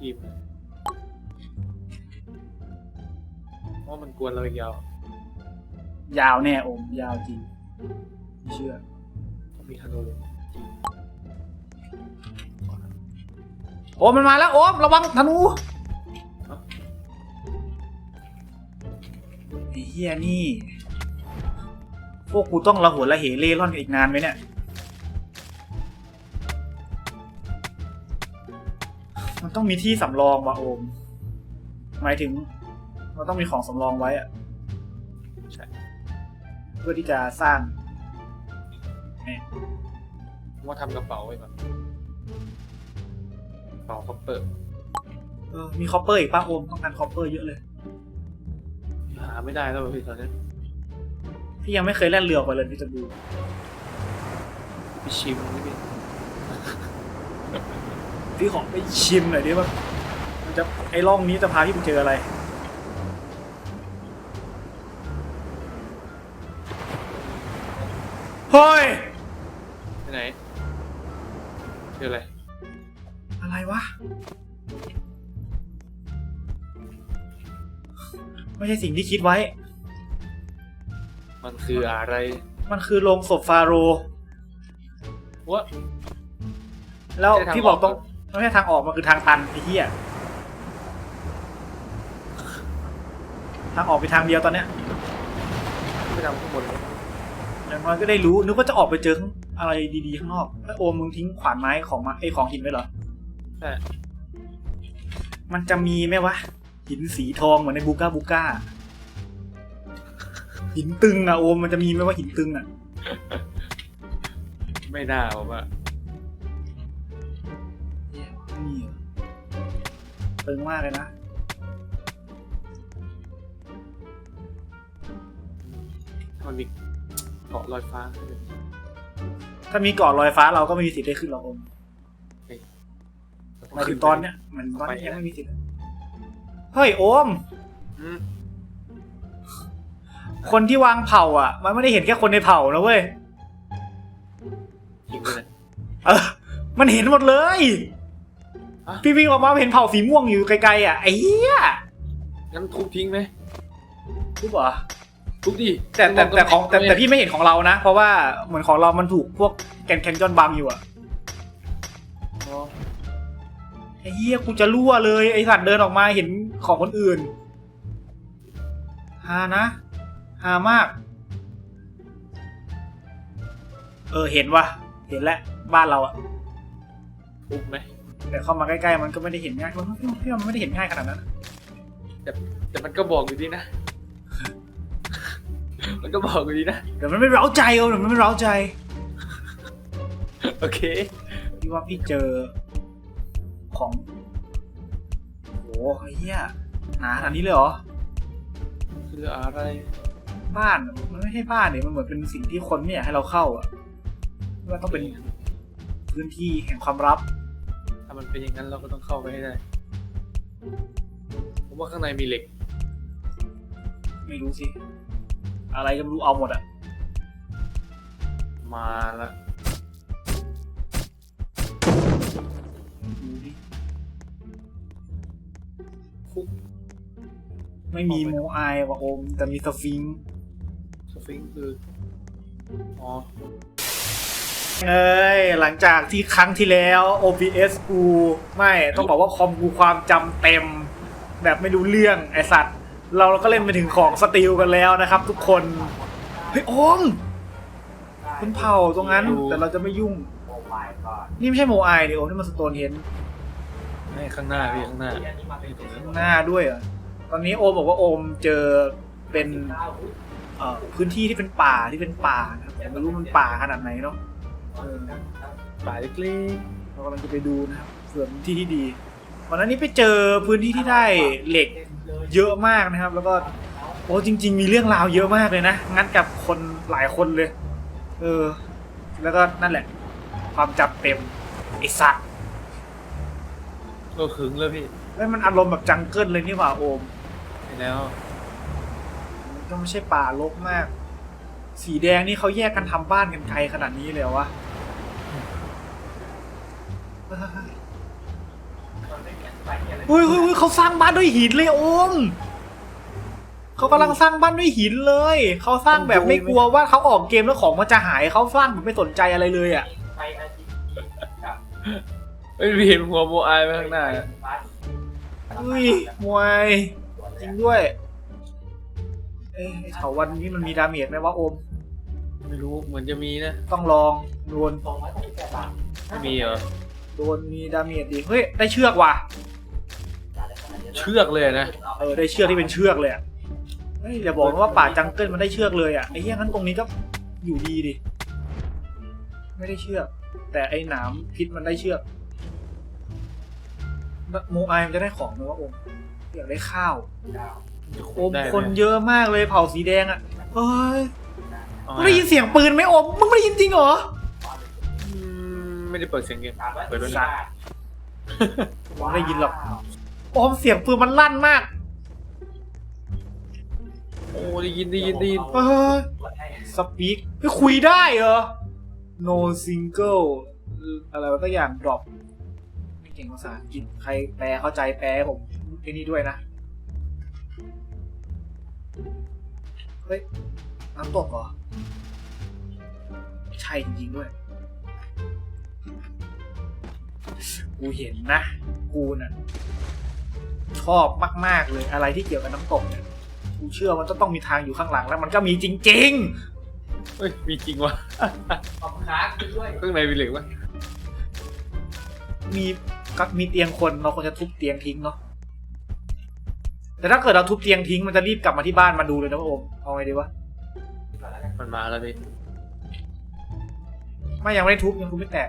ทีมเพราะมันกวนเราอีกยาวยาวแน่โอม ยาวจริงไม่เชื่อ มีธนูจริงโอมมันมาแล้วโอมระวังธนูไอ้เฮียนี่ พวกกูต้องระหัวระเหเล่ร่อนกันอีกนานไหมเนี่ย ต้องมีที่สำรองว่ะโอม หมายถึงมันต้องมีของสำรองไว้อะใช่เพื่อที่จะสร้างว่าทำกระเป๋าไว้ก่อนกระเป๋าคอปเปอร์เออมีคอปเปอร์อีกป้าโอมต้องการคอปเปอร์เยอะเลย หาไม่ได้แล้วว่ะพี่ตอนนี้พี่ยังไม่เคยแล่นเรือออกไปเลยพี่จะดูไปชิมนี่พี่ พี่ขอไปชิมหน่อยดิว่ามันจะไอ้ร่องนี้จะพาพี่ไปเจออะไร เฮ้ย ไปไหนเจออะไร อะไรวะ ไม่ใช่สิ่งที่คิดไว้ มันคืออะไรมันคือโรงศพฟาโรห์วะแล้วไม่ใช่ทางพี่บอกออกตรง ไม่ใช่ทางออกมันคือทางตันไอ้เหี้ยทางออกเป็นทางเดียวตอนเนี้ยไม่ทำข้างบนเลยอย่างน้อยก็ได้รู้นึกว่าจะออกไปเจออะไรดีๆข้างนอกแล้วโอมมึงทิ้งขวานไม้ของมาไอยของหินไว้เหรอใช่มันจะมีไหมวะ หินสีทองเหมือนในบูก้าบูก้า หินตึงอะโอมมันจะมีไหมว่าหินตึงอะไม่น่าผมว่า ตึงมากเลยนะ มันมีเกาะลอยฟ้าถ้ามีเกาะลอยฟ้าเราก็ไม่มีสิทธิ์ได้ขึ้นหรอกโอมหมายถึงตอนเนี้ยเหมือนตอนนี้ยังไม่มีสิทธิ์เฮ้ยโอม อืมคนที่วางเผ่า อะ มันไม่ได้เห็นแค่คนในเผ่านะเว้ยจริงเลยเออมันเห็นหมดเลยฮะ พี่วิ่งออกมาเห็นเผ่าสีม่วงอยู่ไกลๆอะไอ้เหี้ยงั้นทุบทิ้งไหมรู้ป่ะทุบดิแต่แต่แต่ของแต่แต่พี่ไม่เห็นของเรานะ เพราะว่าเหมือนของเรามันถูกพวกแกนแคนยอนบังอยู่อะอ๋อไอ้เหี้ยกูจะรั่วเลยไอ้สัตว์เดินออกมาเห็นของคนอื่นฮานะฮามาก เออเห็นวะเห็นแล้วบ้านเราอะทุบไหม แต่เข้ามาใกล้ๆมันก็ไม่ได้เห็นง่ายมันพี่พี่ว่ามันไม่ได้เห็นง่ายขนาดนั้นแต่มันก็บอกอยู่ดีนะ มันก็บอกอยู่ดีนะเดี๋ยวมันไม่เร้าใจเออเดี๋ยวมันไม่เร้าใจ โอเค พี่ว่าพี่เจอของ โหไอ้เหี้ยหนาขนาดนี้เลยเหรอ คืออะไร บ้าน มันไม่ใช่บ้านเนี่ยมันเหมือนเป็นสิ่งที่คนไม่อยากให้เราเข้าอะว่าต้องเป็นพื้นที่แห่งความลับถ้า มันเป็นอย่างนั้นเราก็ต้องเข้าไปให้ได้ ผมว่าข้างในมีเหล็ก ไม่รู้สิ อะไรก็ไม่รู้เอาหมดอะมาละดูดิคุกไม่มีโมอายว่ะโอม แต่มีสฟิงค์สฟิงค์คือ อ๋อ เอ้ยหลังจากที่ครั้งที่แล้ว OBS กูไม่ต้องบอกว่าคอมกูความจำเต็ม แบบไม่รู้เรื่องไอสัตว์ เราก็เล่นไปถึงของสติลกันแล้วนะครับ ทุกคน เฮ้ยโอมคุณเผาตรงนั้น แต่เราจะไม่ยุ่ง นี่ไม่ใช่โมไอเดี๋ยวโอมนี่มันสโตนเฮนให้ข้างหน้าพี่ข้างหน้าข้างหน้าด้วยเหรอะตอนนี้โอมบอกว่าโอมเจอเป็นเอ่อพื้นที่ที่เป็นป่าที่เป็นป่านะครับแต่ไม่รู้มันป่าขนาดไหนเนาะ เออป่าเล็กเรากำลังจะไปดูนะครับเผื่อเป็นที่ที่ดีวันนั้นนี้ไปเจอพื้นที่ที่ได้เหล็กเยอะมากนะครับ แล้วก็โอ้จริง ๆ มีเรื่องราวเยอะมากเลยนะงั้นกับคนหลายคนเลย เออ แล้วก็นั่นแหละ ความจับเต็มไอสัตว์ๆก็ขึงเลยพี่แล้วมันอารมณ์แบบจังเกิลเลยนี่หว่าโอมไปแล้วมันก็ไม่ใช่ป่ารกมาก สีแดงนี่เขาแยกกันทำบ้านกันไกลขนาดนี้เลยเหรอวะ เฮ้ยเฮ้ยเฮ้ยเขาสร้างบ้านด้วยหินเลยโอมเขากำลังสร้างบ้านด้วยหินเลย เขาสร้างแบบไม่กลัวว่าเขาออกเกมแล้วของมันจะหายเขาสร้างแบบไม่สนใจอะไรเลยอะเอ้ยเห็นหัวโมอายไปข้างหน้าอุ้ยมวยจริงด้วยเอ๊ะไอ้เถาวันนี้มันมีดาเมจไหมวะโอม ไม่รู้เหมือนจะมีนะ ต้องลองโดนไม่มีเหรอ โดนมีดาเมจดิเฮ้ยได้เชือกว่ะเชือกเลยนะเออได้เชือกที่เป็นเชือกเลยอะเฮ้ยอย่าบอกนะว่าป่าจังเกิลมันได้เชือกเลยอะไอ้เหี้ยงั้นตรงนี้ก็อยู่ดีดิไม่ได้เชือก แต่ไอ้หนามพิษมันได้เชือกโมไอายมันจะได้ของไหมวะโอมอยากได้ข้าวโอมได้ไหมคนเยอะมากเลยเผ่าสีแดงอะเฮ้ยเอามึงได้ยินเสียงปืนไหมโอมมึงไม่ได้ยินจริงเหรออืม ไม่ได้เปิดเสียงเกมเปิดด้วยสันะตว์มึงไม่ได้ยินหรอกโอมเสียงปืนมันลั่นมาก โอ้ได้ยินได้ยินได้ยินเฮ้ยสปีกไม่คุยได้เหรอ no single อะไรวะตัวอย่าง drop ไม่เก่งภาษาอังกฤษใครแปลเข้าใจแปลให้ผมไอ้นี่ด้วยนะ เฮ้ยน้ำตกเหรอ ใช่จริงๆด้วย กูเห็นนะ กูน่ะชอบมาก ๆ เลยอะไรที่เกี่ยวกับน้ำตกเนี่ยกูเชื่อมันจะต้องมีทางอยู่ข้างหลังแล้วมันก็มีจริงเฮ้ย มีจริงวะขอบคุณครับด้วย ข้างในมีเหล็กวะๆมีก็มีเตียงคนเราควรจะทุบเตียงทิ้งเนาะแต่ถ้าเกิดเราทุบเตียงทิ้งมันจะรีบกลับมาที่บ้านมาดูเลยนะโอมเอาไงดีวะมันมาแล้วพี่ไม่ยังไม่ได้ทุบยังทุบไม่แตก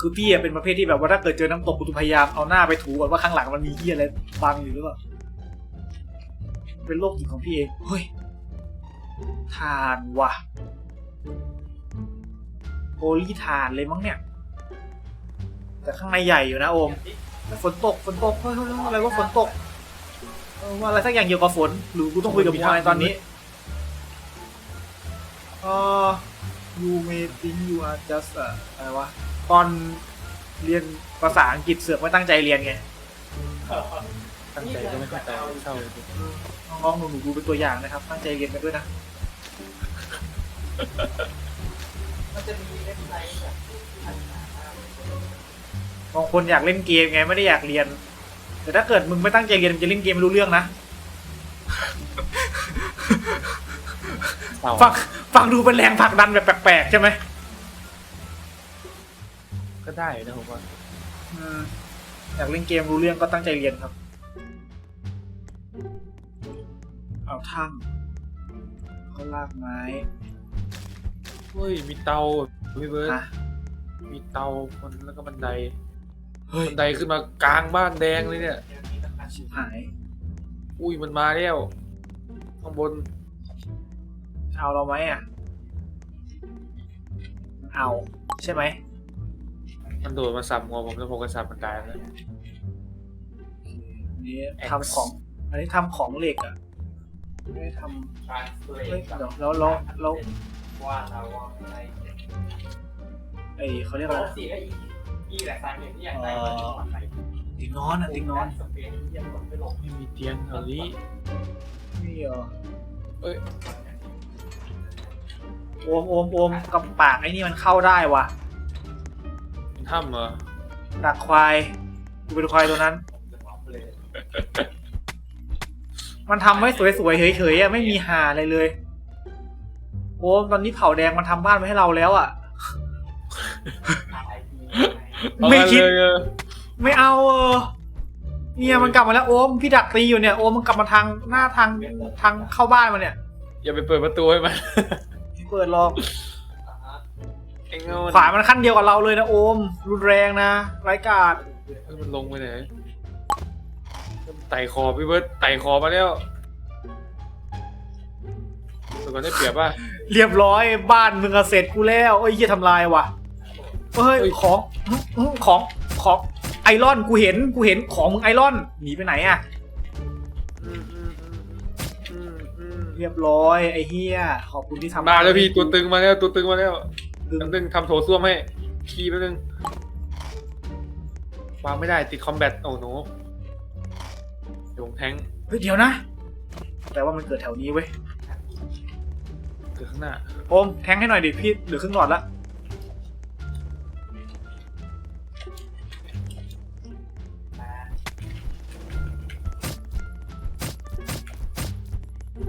คือพี่อะเป็นประเภทที่แบบว่าถ้าเกิดเจอน้ำตกกูจะพยายามเอาหน้าไปถูก่อนว่าข้างหลังมันมีที่อะไรบังอยู่หรือเปล่า เป็นโรคจิตของพี่เอง เฮ้ย ทานว่ะโอลี่ทานเลยมั้งเนี่ย แต่ข้างในใหญ่อยู่นะโอม ฝนตก ฝนตก เฮ้ยเฮ้ยเฮ้ยอะไรว่าฝนตกเออว่าอะไรสักอย่างเกี่ยวกับฝน หรือกูต้องคุยกับมึงอะไรตอนนี้ เออ you may think you are just อะอะไรวะ ตอนเรียนภาษาอังกฤษเสือกไม่ตั้งใจเรียนไงตั้งใจก็ไม่เข้าใจเศร้าเลยพี่น้องๆหนูๆดูเป็นตัวอย่างนะครับ ตั้งใจเรียนกันด้วยนะ มันจะมีเว็บไซต์แบบบางคนอยากเล่นเกมไงไม่ได้อยากเรียน แต่ถ้าเกิดมึงไม่ตั้งใจเรียนมึงจะเล่นเกมไม่รู้เรื่องนะเศร้าฟังฟังดูเป็นแรงผลักดันแบบแปลกๆใช่ไหม ก็ได้นะผมว่าอืมอยากเล่นเกมรู้เรื่องก็ตั้งใจเรียนครับ เอาทั้งก็ลากไม้เฮ้ยมีเตาพี่เบิร์ดอะมีเตาคนแล้วก็บันไดเฮ้ยบันไดขึ้นมากลางบ้านแดงเลยเนี่ย ชิบหาย อุ้ยมันมาแล้วข้างบนเอาเราไหมอะ เอา ใช่ไหม มันโดดมาสับหัวผมแล้วผมก็สับมันตายแล้วอันนี้ทำของ อันนี้ทำของเหล็กอะไม่ได้ทำการเปลเฮ้ยยกับเดี๋ยวแล้วแล้วแล้วว่าเราว่าอะไรไอเขาเรียกโต๊อะไระสี่ไอ้อีแหละสายเหตุที่อยากได้มาจังหวัดไหนติงนอนอะติงนอนสเปนเยี่ยมหมดไปลงไม่มีเตียงแถวนี้นี่เหรอเอ้ยโอมโอมโอมกับปากไอ้นี่มันเข้าได้วะมัน ถ้ำเหรอดักควายกูเป็นควายตัวนั้นจะบอกเลยมันทำให้สวยๆเฉยๆอะไม่มีหาอะไรเลย โอมตอนนี้เผาแดงมันทำบ้านไว้ให้เราแล้วอะไอทีไม่คิด เอาาเลยเออไม่เอาเออเนี่ยมันกลับมาแล้วโอมพี่ดักตีอยู่เนี่ยโอมมันกลับมาทางหน้าทางทางเข้าบ้านมาเนี่ยอย่าไปเปิดประตูให้มันไม่เปิดหรอกไอ้เงา ขวามันขั้นเดียวกับเราเลยนะโอม รุนแรงนะไร้กาดเฮ้ยมันลงไปไหนไต่คอพี่เบิร์ดไต่คอมาแล้วแต่ก่อนได้เปรียบป่ะเรียบร้อยบ้านมึงอะเสร็จกูแล้วเอ้ยเหี้ยทำลายว่ะเฮ้ยเฮ้ยของอื้ออื้อของของไอรอนกูเห็นกูเห็นของมึงไอรอนหนีไปไหนอะอืมอืมอืมอืมอืมเรียบร้อยไอเฮียขอบคุณที่ทำมาแล้วพี่ตัวตึงมาแล้วตัวตึงมาแล้วตึง แป๊บนึงทำโถส้วมให้ขี้แป๊บนึงวางไม่ได้ติดคอมแบทโอ้โหเดี๋ยวผมแทงเฮ้ยเดี๋ยวนะ แต่ว่ามันเกิดแถวนี้เว้ยเกิดข้างหน้าโอมแทงให้หน่อยดิพี่เหลือครึ่งหลอดละ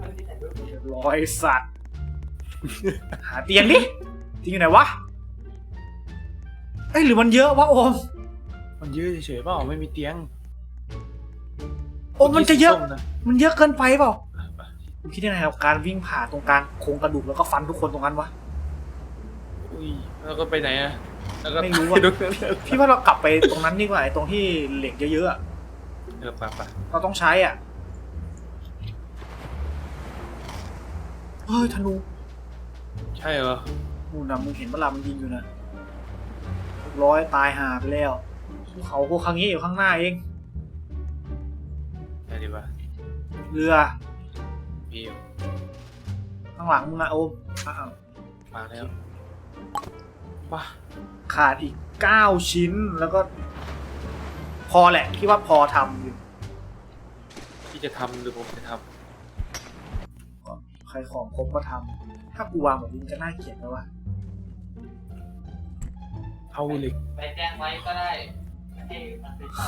มันที่ไหนด้วยเรียบร้อยสัตว์ หาเตียงดิ เตียงอยู่ไหนวะเอ้ยหรือมันเยอะวะโอม มันเยอะเฉยๆเปล่าไม่มีเตียงโอมมันจะเยอะ ส้มนะมันเยอะเกินไปเปล่าคุณคิดยังไงกับการวิ่งผ่าตรงกลางโครงกระดูกแล้วก็ฟันทุกคนตรงนั้นวะ อุ้ยแล้วก็ไปไหนอะแล้วก็ไม่รู้อะดูพี่ว่าเรากลับไปตรงนั้นดีกว่าไอ้ตรงที่เหล็กเยอะๆอะเออไปไปเราต้องใช้อะเฮ้ยธนูใช่เหรอ นู่นนะมึงเห็นเวลามันยิงอยู่นะเรียบร้อยตายหาไปแล้วภูเขาพวกครั้งนี้อยู่ข้างหน้าเองใช่ดีป่ะเรือมีอยู่ข้างหลังมึงอะโอมอ้าวมาแล้วว้าขาดอีกเก้าชิ้นแล้วก็ พอแหละคิดว่าพอทำอยู่ที่จะทำหรือผมจะทใครของครบก็ทำถ้ากูวางแบบนี้มันจะน่าเกลียดไหมวะำ เอาเหล็กไปแจ้งไว้ก็ได้ให้มันไปต่อ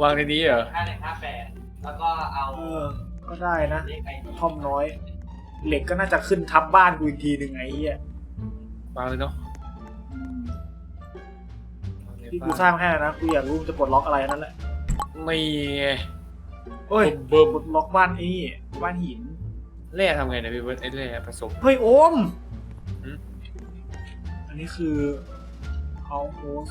วางในนี้เหรอห้าหนึ่งห้าแปดแล้วก็เอาเออก็ได้นะเลขไอท่อมน้อย เหล็กก็น่าจะขึ้นทับบ้านกูอีกทีหนึ่งไอ้เหี้ยวางเลยเนาะอืมวางในที่กูบ้านสร้างแค่นั้นนะกูอยากรู้มันจะปลดล็อกอะไรนั่นแหละไม่ไงเฮ้ยเบิ่มปลดล็อกบ้านไอ้นี่บ้านหิน แร่ทำไงนะพี่เบิร์ดไอ้แร่ผสม เฮ้ยโอม หืม อันนี้คือเอาโฮส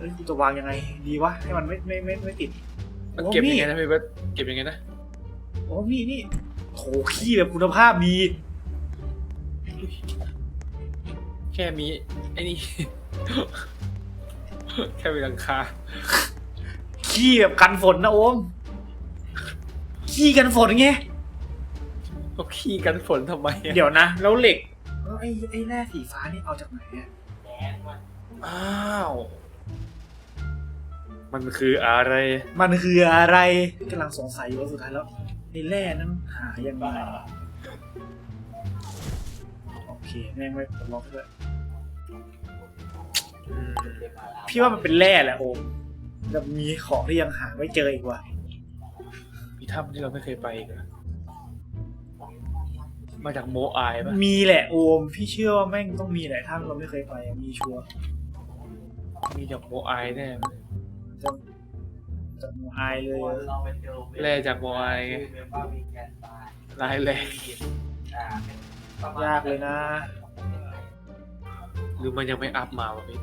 เฮ้ยกูจะวางยังไง ดีวะ ให้มันไม่ไม่ไม่ไม่ติดมันโอ้เก็บมียังไงนะพี่เบิร์ดเก็บยังไงนะโอ้นี่นี่โถขี้แบบคุณภาพดี แค่มีไอ้นี่ แค่มีหลังคาขี้แบบกันฝนนะโอม ขี้กันฝนไง ก็ขี้กันฝนทำไมอะเดี๋ยวนะ แล้วเหล็กแล้วไอ้ไอ้แร่สีฟ้านี่เอาจากไหนอะแดงมันอ้าว มันคืออะไร มันคืออะไรกำลังสงสัยอยู่ว่าสุดท้ายแล้วไอ้แร่นั้นหายังไงโอเคแม่งไม่ปลดล็อกด้วยอืมเรียกมาแล้วพี่ว่ามันเป็นแร่แหละโอมแต่มีของที่ยังหาไม่เจออีกว่ะมีถ้ำที่เราไม่เคยไปอีกเหรอ มาจากโมอายปะมีแหละโอม พี่เชื่อว่าแม่งต้องมีแหละถ้าเราไม่เคยไปอะมีชัวร์มีจากโมอายแน่เลยจะจะมูอายเลยเราไปเจอแร่จากโมอายไงเว็บว่ามีแกนตายลายแรงอ่าเป็นประมณยากเลยนะ หรือมันยังไม่อัพมาวะพี่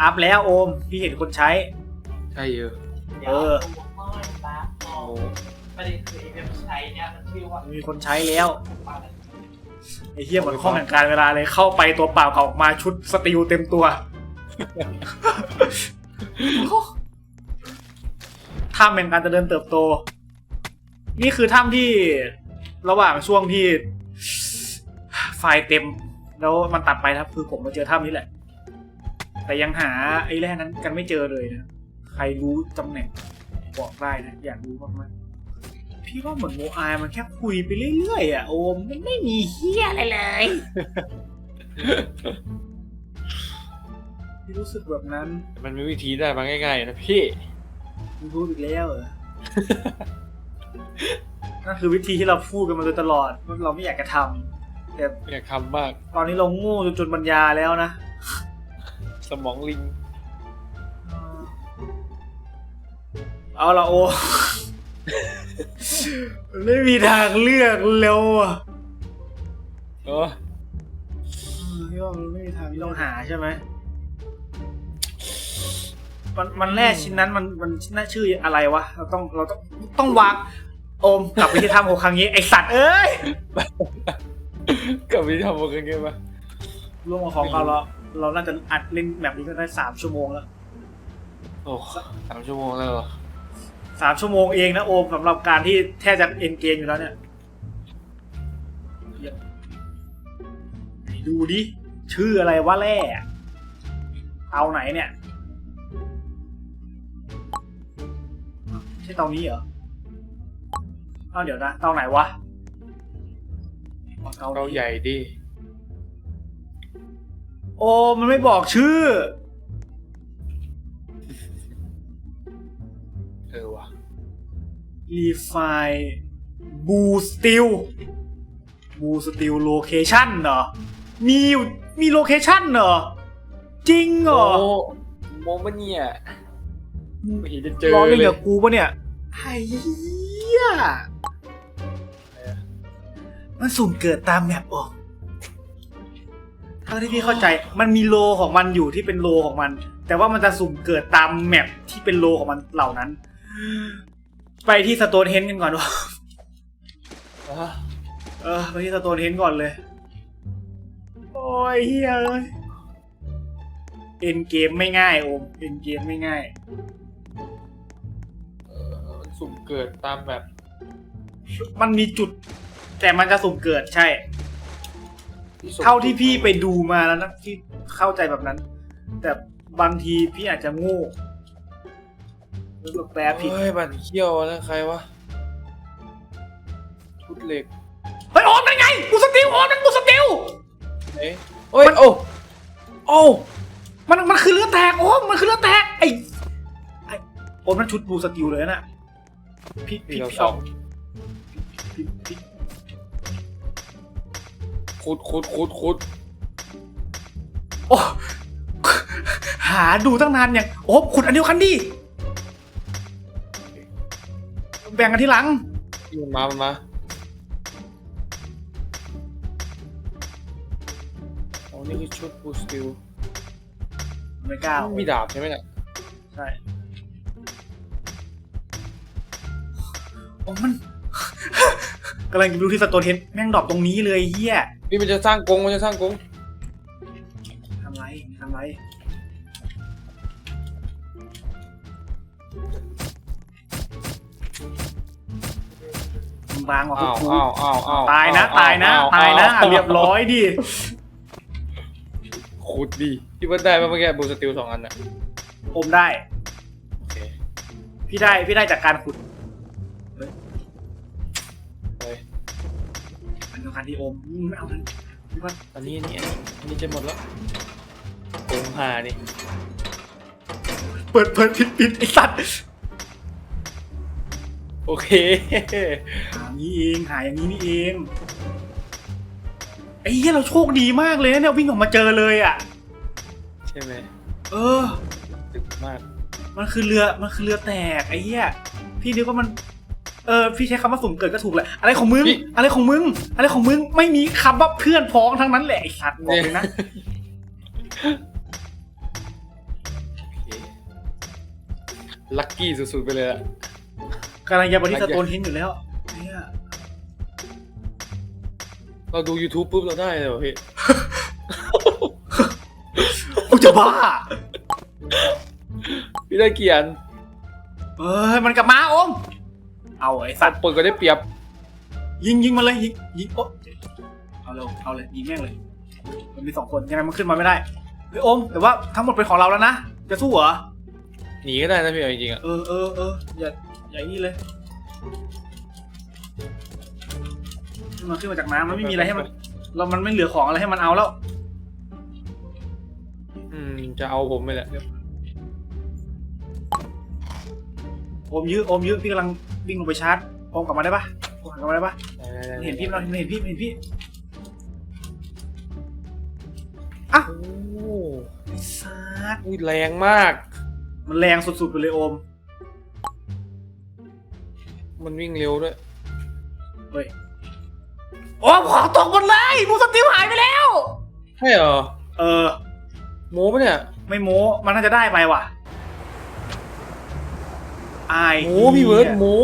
อัพแล้วโอม พี่เห็นคนใช้ ใช่เยอะเดี๋ยวเออตัวน้อยตาโตโอ้ ประเด็นคือไอ้เว็บใช้เนี่ยมันชื่อว่ามีคนใช้แล้วปาไอ้เหี้ยเหมือนข้อแห่งการเวลาเลยเข้าไปตัวเปล่าออกมาชุดสติลเต็มตัว ถ้ำแห่งการเจริญเติบโต นี่คือถ้ำที่ระหว่างช่วงที่ ไฟล์เต็ม แล้วมันตัดไปครับ คือผมมาเจอถ้ำนี้แหละ แต่ยังหาไอ้แร่นั้นกันไม่เจอเลยนะ ใครรู้ตำแหน่งบอกได้นะ อยากรู้มากๆ พี่ว่าเหมือนโมอายมันแค่คุยไปเรื่อยๆอะโอมมันไม่มีเฮียอะไรเลย พี่รู้สึกแบบนั้นมันมีวิธีได้มาง่ายๆนะพี่มึงพูดอีกแล้วเหรอ นั่นคือวิธีที่เราพูดกันมาโดยตลอดว่าเราไม่อยากจะทำแต่อยากทำมากตอนนี้เราโง่จนจนปัญญาแล้วนะสมองลิง เอาละโอมัน ไม่มีทางเลือกแล้วอะเออพี่ว่ามันไม่มีทางที่ต้องหาใช่ไหมมันมันแร่ชิ้นนั้นมันมันน่าชื่ออะไรวะ เราต้องเราต้องต้องวางโอมกลับไปที่ถ้ำโหครั้งนี้ไอสัตว์เอ้ยกับวิธีทำมันกันไงปะร่วมกับของเราเราเราน่าจะอัดเล่นแบบนี้ก็ได้สามชั่วโมงแล้ว โอ้สามชั่วโมงแล้วเหรอ สามชั่วโมงเองนะโอมสำหรับการที่แทบจะเอ็นเกมอยู่แล้วเนี่ยไหนดูดิ ชื่ออะไรวะแร่เอาไหนเนี่ยใช่เตานี้เหรอเอาเดี๋ยวนะเตาไหนวะอ๋อเตาเรานี้ใหญ่ดิ โอ้มันไม่บอกชื่อเอ รีไฟบูสติลบูสติลโลเคชั่นเหรอ มีอยู่มีโลเคชั่นเหรอ จริงเหรอโมโมมะเนี่ยไม่เห็นจะเจอร้องเล่นเลยกับกูปะเนี่ยไอ้เหี้ยมันสุ่มเกิดตามแมปออกเท่าที่พี่เข้าใจมันมีโลของมันอยู่ที่เป็นโลของมัน แต่ว่ามันจะสุ่มเกิดตามแมปที่เป็นโลของมันเหล่านั้น ไปที่สโตนเฮนกันก่อนวะอะเออไปที่สโตนเฮนก่อนเลย โอ้ยเฮ้ยเอ้ยเอ็นเกมไม่ง่ายโอมเอ็นเกมไม่ง่ายเออมันสุ่มเกิดตามแบบ มันมีจุด แต่มันจะสุ่มเกิดใช่สุ่มเท่าที่พี่ไปดูมาแล้วนะที่เข้าใจแบบนั้น แต่บางทีพี่อาจจะโง่หรือ แปลผิดเฮ้ยบันเขี้ยวนะใครวะชุดเหล็กเฮ้ยโอมนั่นไงบูสติลโอมนั่นบูสติลเอ๊ะเฮ้ยโอ้โอ้มันมันคือเลือดแตกโอมมันคือเลือดแตกไอ้ไอ้โอมนั่นชุดบูสติลเลยนะพี่พี่พี่เราพี่สอเอางพี่พี่ขุดขุดขุดขุดโอ้หาดูตั้งนานอย่างโอ้ขุดอันเดียวกันดิ บ่งกันทีหลังพี่มันมามันมาโอ้นี่คือชุดบูสติลไม่กล้ามีดาบใช่ไหมเนี่ยใช่โอ้มันกำลังจะดูที่สโตนเฮนแม่งดรอปตรงนี้เลยเฮียพี่มันจะสร้างกรงมันจะสร้างกรง บางกว่าพวอ้ากวกูอ้าวอ้าวอ้าวตายนะอ้วตายนะอ้วตายนะอ้วเรียบร้อยดิขุดดีพี่เบิร์ดได้ป่ะเมื่อกี้บูสติลสองอันน่ะอมได้โอเคพี่ได้พี่ได้จากการขุดเฮ้ยอันเดียวกันที่อมอืมไม่เอาเลยพี่ว่าอันนี้อันนี้อันนี้อันนี้จะหมดแล้วกรงหานี่เปิดเปิดปิดปิดไอสัตว์ โอเคหาอย่างนี้เองหาอย่างนี้นี่เองไอ้เหี้ยเราโชคดีมากเลยนะเนี่ยวิ่งออกมาเจอเลยอะ ใช่ไหมเออตึกมาก มันคือเรือมันคือเรือแตกไอ้เหี้ยพี่นึกว่ามัน เออพี่ใช้คำว่าสุ่มเกิดก็ถูกแหละอะไรของมึงอะไรของมึง อะไรของมึงไม่มีคำว่าเพื่อนพ้องทั้งนั้นแหละไอ้สัตว์บอกเลยนะโอเคลัคกี้สุดๆไปเลยอะ กำลังจะไปที่สโตนเฮนอยู่แล้วเนี่ยเราดู YouTube ปุ๊บเราได้เลยเหรอพี่ กูจะบ้า พี่ได้เกียนเอ้ยมันกลับมาอม เอาไอ้สัสัตตว์ว์เปิดก็ได้เปรียบยิงยิงมาเลยยิงยิงโอ๊ะเอาเลยเอาเลยยิงแม่งเลย มันมีสองคนยังไงมันขึ้นมาไม่ได้เฮ้ยโอมแต่ว่าทั้งหมดเป็นของเราแล้วนะ จะสู้เหรอ หนีก็ได้นะพี่เอาจริงๆอะเออเออเอออย่า อย่านี่เลยขึ้นมาขึ้นมาจากน้ำมันไม่มีอะไรให้มัน เรามันไม่เหลือของอะไรให้มันเอาแล้ว อืม จะเอาผมไปแหละโอมยื้อโอมยื้อพี่กำลังวิ่งลงไปชาร์จโอมกลับมาได้ปะโอมกลับมาได้ปะได้ๆๆมันเห็นพี่มันเห็นพี่มันเห็นพี่โอ้ไอ้ซาร์อุ้ยแรงมาก มันแรงสุดๆไปเลยโอม มันวิ่งเร็วด้วย เฮ้ย โอมของตกหมดเลยมูสติวหายไปแล้ว ใช่เหรอเออ โม้ปะเนี่ย ไม่โม้ มันน่าจะได้ไปว่ะอายโม้พี่เบิร์ดโม้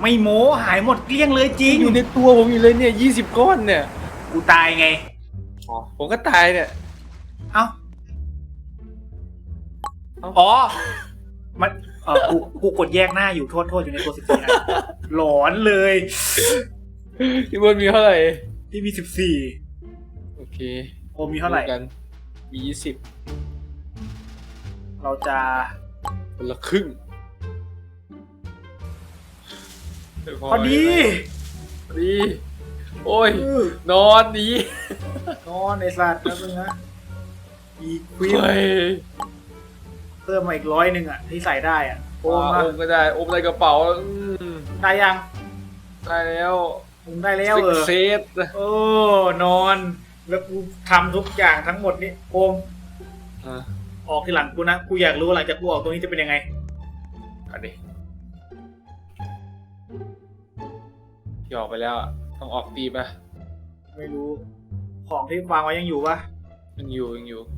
ไม่โม้หายหมดเกลี้ยงเลยจริง อยู่ในตัวผมอยู่เลยเนี่ยยี่สิบก้อนเนี่ย กูตายไงอ๋อผมก็ตายเนี่ย เอ้าเอ้าอ๋อ มัน เออกูกูกดแยกหน้าอยู่โทษโทษอยู่ในตัวสิบสี่หลอนเลยพี่เบิร์ดมีเท่าไหร่ที่มีสิบสี่โอเคโอโอมมีเท่าไหร่กันมียี่สิบเราจะคนละครึ่งพอดีพอดี โอ้ยเออนอนดี นอนไอสัตว์แล้วมึงนะอีควินเฮ้ยเพิ่มมาอีกร้อยหนึ่งอะที่ใส่ได้อะโอโอมมนะก็ได้โอมในกระเป๋าอืมได้ยังได้แล้วมึงได้แล้วเออเซตโอ้นอน แล้วกูทำทุกอย่างทั้งหมดนี่โอมอะออกทีหลังกูนะกูอยากรู้ว่าหลังจากกูออกตรงนี้จะเป็นยังไงเอันนี้หยอกไปแล้วอะต้องออกตีป่ะไม่รู้ ของที่วางไว้ยังอยู่ปะยังอยู่ยังอยู่โอ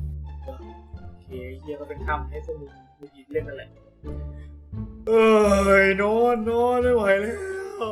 เฮียก็เป็นคำให้สมุนมึงอีเล่นนั่นแหละเอ้ยนอนนอนไม่ไหวแล้ว